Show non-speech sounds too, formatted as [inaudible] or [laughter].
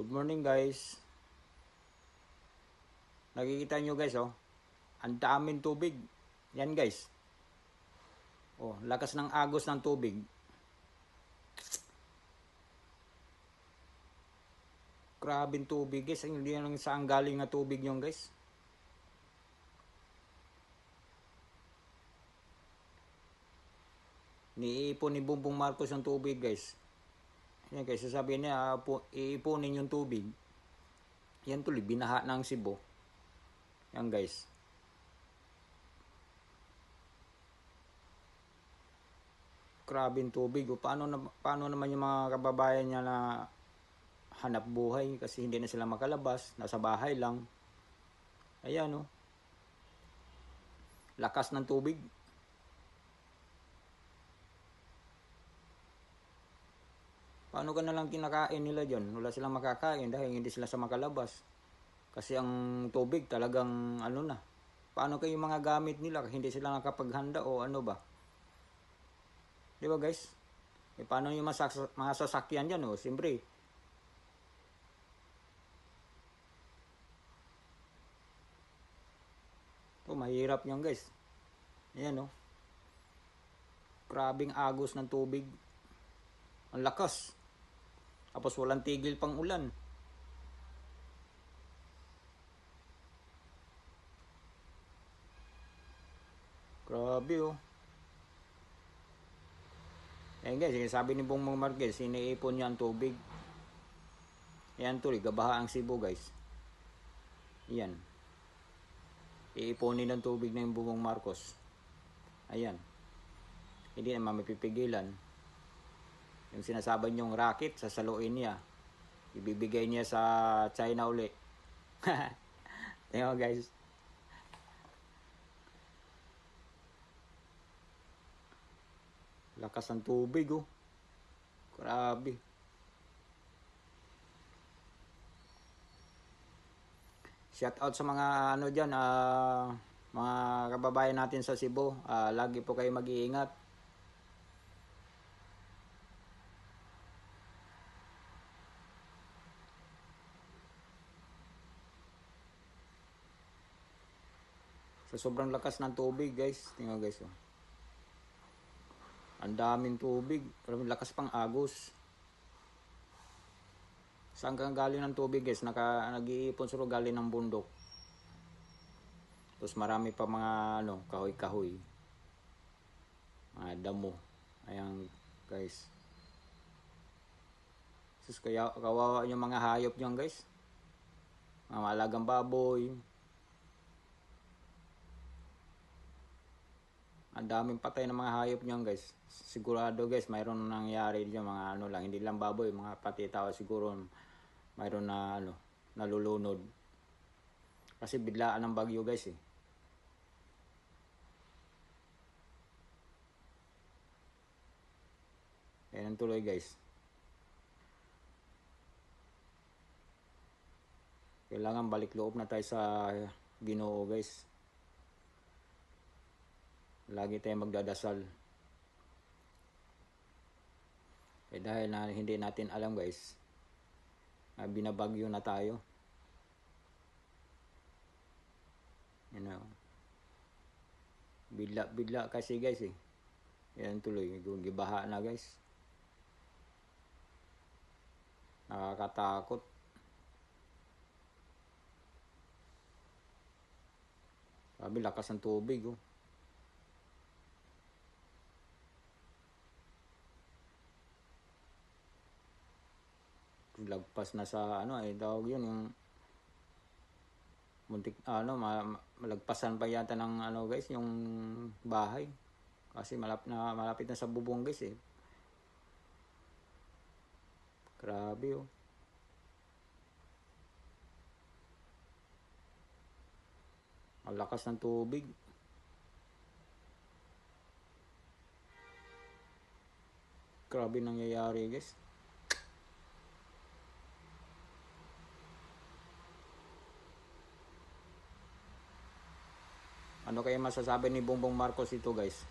Good morning guys. Nakikita nyo guys oh. Ang daming tubig. Yan guys. Oh, lakas ng agos ng tubig. Grabing tubig guys. Hindi lang saan galing na tubig yung guys. Niipon ni Bumbong Marcos ang tubig guys. Yan guys, sasabihin niya, iipunin yung tubig. Yan tuloy, binaha ng Cebu. Yan guys. Grabing tubig. O, paano, na, paano naman yung mga kababayan niya na hanap buhay kasi hindi na sila makalabas. Nasa bahay lang. Ayan o. Lakas ng tubig. Paano ka na lang kinakain nila dyan? Wala silang makakain dahil hindi sila sa makalabas. Kasi ang tubig talagang ano na. Paano kayo mga gamit nila hindi sila nakapaghanda o ano ba? Di ba guys? E paano yung mga, mga sasakyan dyan o? Siyempre. Oh, mahirap yan guys. Ayan o. Grabing agos ng tubig. Ang lakas. Tapos walang tigil pang ulan. Grabe oh. Ayan guys, sabi ni Bong Marquez, iniipon niya ang tubig. Ayan tuloy, gabaha ang Cebu guys. Ayan. Iiponin ng tubig na yung Bubong Marcos. Ayan. Hindi naman mapipigilan. Yung sinasabi niyong racket, sasaluin niya. Ibibigay niya sa China uli. [laughs] Tingnan guys. Lakas ng tubig oh. Grabe. Shout out sa mga ano diyan, ah, mga kababayan natin sa Cebu. Ah, lagi po kayo mag-iingat. Sa sobrang lakas ng tubig, guys. Tingnan guys, oh. Ang daming tubig. Pero lakas pang agos. Saan kang galing ng tubig, guys? Naka, nag-iipon suro galing ng bundok. Tapos marami pa mga ano, kahoy-kahoy. Mga damo. Ayan, guys. Sus, kaya kawawa yung mga hayop niyan, guys. Mga malagang baboy, ang daming patay ng mga hayop niyan guys. Sigurado guys mayroon nangyari diyan mga ano lang hindi lang baboy mga pati tao siguro mayroon na ano nalulunod. Kasi biglaan ng bagyo guys eh. Yan ang tuloy guys. Kailangan balik loob na tayo sa ginoo guys lagi tayong magdadasal. Eh dahil na hindi natin alam guys na binabagyo na tayo. You know? Bigla kasi guys eh. Yan tuloy. Gibaha na guys. Nakakatakot. Sabi lakas ng tubig oh lagpas na sa ano ay eh, tawag yun yung muntik ano ma, malagpasan pa yata ng ano guys yung bahay. Kasi malapit na malapit na sa bubong guys eh. Grabe oh. Ang lakas ng tubig. Grabe nangyayari guys Ano kaya masasabi ni Bongbong Marcos ito guys?